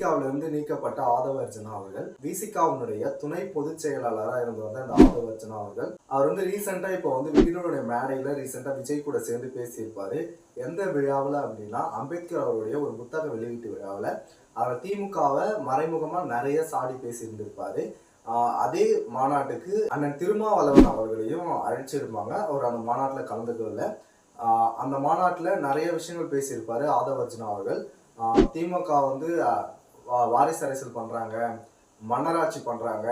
விசிகாவிலிருந்து நீக்கப்பட்ட ஆதவர்ஜனா அவர்கள் விசிகாவினுடைய துணை பொதுச் செயலாளராக இருந்து வந்த அந்த ஆதவர்ஜனா அவர்கள். அவர் வந்து ரீசெண்டாக இப்போ வந்து விகினுடைய மேடையில் ரீசெண்டாக விஜய் கூட சேர்ந்து பேசியிருப்பாரு. எந்த விழாவில் அப்படின்னா அம்பேத்கர் அவருடைய ஒரு புத்தக வெளியீட்டு விழாவில் அவர் திமுகவை மறைமுகமாக நிறைய சாடி பேசியிருந்திருப்பாரு. அதே மாநாட்டுக்கு அண்ணன் திருமாவளவன் அவர்களையும் அழைச்சிருப்பாங்க. அவர் அந்த மாநாட்டில் கலந்துக்கவில்லை. அந்த மாநாட்டில் நிறைய விஷயங்கள் பேசியிருப்பாரு ஆதவர்ஜனா அவர்கள். திமுக வந்து வாரிசு அரசியல் பண்ணுறாங்க மன்னராட்சி பண்ணுறாங்க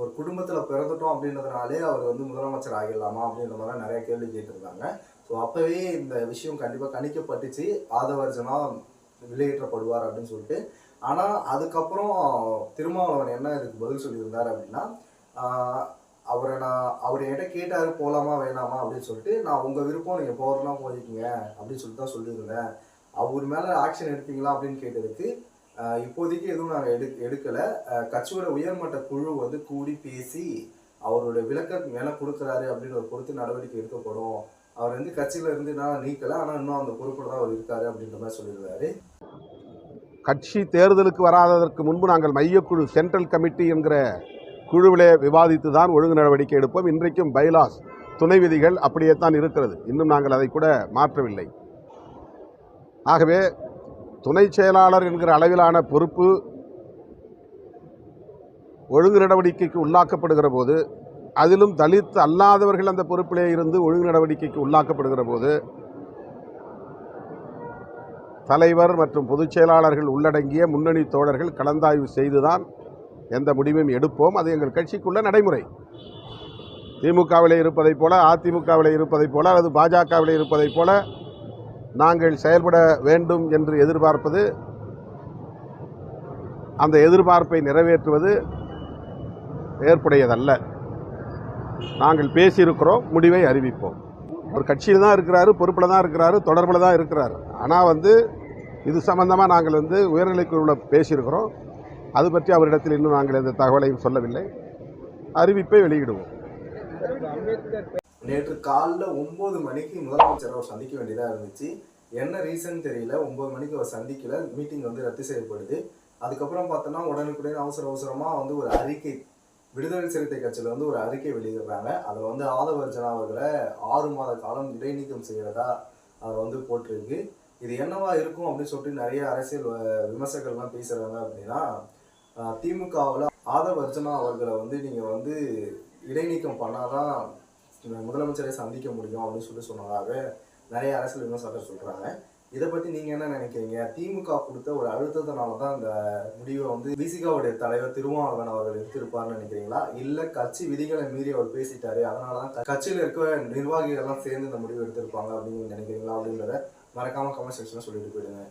ஒரு குடும்பத்தில் பிறந்துட்டோம் அப்படின்றதுனாலே அவர் வந்து முதலமைச்சர் ஆகிடலாமா அப்படின்ற மாதிரி நிறைய கேள்வி கேட்டிருந்தாங்க. ஸோ அப்போவே இந்த விஷயம் கண்டிப்பாக கணிக்கப்பட்டுச்சு. ஆதவர்ஜனா வெளியேற்றப்படுவார் அப்படின்னு சொல்லிட்டு. ஆனால் அதுக்கப்புறம் திருமாவளவன் என்ன இதுக்கு பதில் சொல்லியிருந்தார் அப்படின்னா அவரை நான் அவர் என்கிட்ட போகலாமா வேணாமா அப்படின்னு சொல்லிட்டு நான் உங்கள் விருப்பம் நீங்கள் போறதுனா போதிக்கீங்க அப்படின்னு சொல்லிட்டு தான் சொல்லியிருந்தேன். அவர் மேலே ஆக்ஷன் எடுப்பீங்களா அப்படின்னு கேட்டதுக்கு இப்போதைக்கு எதுவும் நாங்கள் எடு எடுக்கலை. கட்சியோட உயர்மட்ட குழு வந்து கூடி பேசி அவரோட விளக்கம் மேலே கொடுக்குறாரு அப்படின்ற ஒரு பொறுத்து நடவடிக்கை எடுக்கப்படும். அவர் வந்து கட்சியில இருந்து நான் நீக்கலை ஆனால் இன்னும் அந்த பொறுப்பில் தான் அவர் இருக்காரு அப்படின்ற மாதிரி சொல்லியிருந்தாரு கட்சி தேர்தலுக்கு வராததற்கு முன்பு நாங்கள் மையக்குழு சென்ட்ரல் கமிட்டி என்கிற குழுவிலே விவாதித்து தான் ஒழுங்கு நடவடிக்கை எடுப்போம். இன்றைக்கும் பைலாஸ் துணை விதிகள் அப்படியே தான் இருக்கிறது. இன்னும் நாங்கள் அதை கூட மாற்றவில்லை. ஆகவே துணை செயலாளர் என்கிற அளவிலான பொறுப்பு ஒழுங்கு நடவடிக்கைக்கு உள்ளாக்கப்படுகிற போது அதிலும் தலித் அல்லாதவர்கள் அந்த பொறுப்பிலே இருந்து ஒழுங்கு நடவடிக்கைக்கு உள்ளாக்கப்படுகிற போது தலைவர் மற்றும் பொதுச் செயலாளர்கள் உள்ளடங்கிய முன்னணி தோழர்கள் கலந்தாய்வு செய்துதான் எந்த முடிவையும் எடுப்போம். அது எங்கள் கட்சிக்குள்ள நடைமுறை. திமுகவில் இருப்பதைப் போல அதிமுகவில் இருப்பதைப் போல அல்லது பாஜகவில் இருப்பதைப் போல நாங்கள் செயல்பட வேண்டும் என்று எதிர்பார்ப்பது அந்த எதிர்பார்ப்பை நிறைவேற்றுவது ஏற்புடையதல்ல. நாங்கள் பேசியிருக்கிறோம் முடிவை அறிவிப்போம். ஒரு கட்சியில் தான் இருக்கிறாரு பொறுப்பில் தான் இருக்கிறாரு தொடர்பில் தான் இருக்கிறார். ஆனால் வந்து இது சம்பந்தமாக நாங்கள் வந்து உயர்நிலைக்குழுவில் பேசியிருக்கிறோம். அது பற்றி அவரிடத்தில் இன்னும் நாங்கள் எந்த தகவலையும் சொல்லவில்லை. அறிவிப்பை வெளியிடுவோம். நேற்று காலைல ஒன்பது மணிக்கு முதலமைச்சர் அவர் சந்திக்க வேண்டியதாக இருந்துச்சு. என்ன ரீசன் தெரியல. ஒன்பது மணிக்கு அவர் சந்திக்கல. மீட்டிங் வந்து ரத்து செய்யப்படுது. அதுக்கப்புறம் பார்த்தோன்னா உடனுக்குடன் அவசர அவசரமாக வந்து ஒரு அறிக்கை விடுதலை சிறுத்தை கட்சியில் வந்து ஒரு அறிக்கை வெளியிடுறாங்க. அதை வந்து ஆதவர்ஜனா அவர்களை ஆறு மாத காலம் இடைநீக்கம் செய்கிறதா அவர் வந்து போட்டிருக்கு. இது என்னவா இருக்கும் அப்படின்னு சொல்லிட்டு நிறைய அரசியல் வ- விமர்சகர்கள்லாம் பேசுகிறாங்க அப்படின்னா திமுகவில் ஆதவர்ஜனா அவர்களை வந்து நீங்கள் வந்து இடைநீக்கம் பண்ணாதான் முதலமைச்சரை சந்திக்க முடியும் அப்படின்னு சொல்லி சொன்னதாக நிறைய அரசியல் விமர்சகர் சொல்றாங்க. இதை பத்தி நீங்க என்ன நினைக்கிறீங்க? திமுக கொடுத்த ஒரு அழுத்தத்தினால தான் இந்த முடிவை வந்து விசிகாவுடைய தலைவர் திருமாவளவன் அவர்கள் எடுத்திருப்பார்னு நினைக்கிறீங்களா? இல்ல கட்சி விதிகளை மீறி அவர் பேசிட்டாரு அதனாலதான் தான் கட்சியில இருக்க நிர்வாகிகள் எல்லாம் சேர்ந்து இந்த முடிவு எடுத்திருப்பாங்க அப்படின்னு நினைக்கிறீங்களா அப்படின்றத மறக்காம கமெண்ட் செக்ஷன்ல சொல்லிட்டு போயிடுங்க.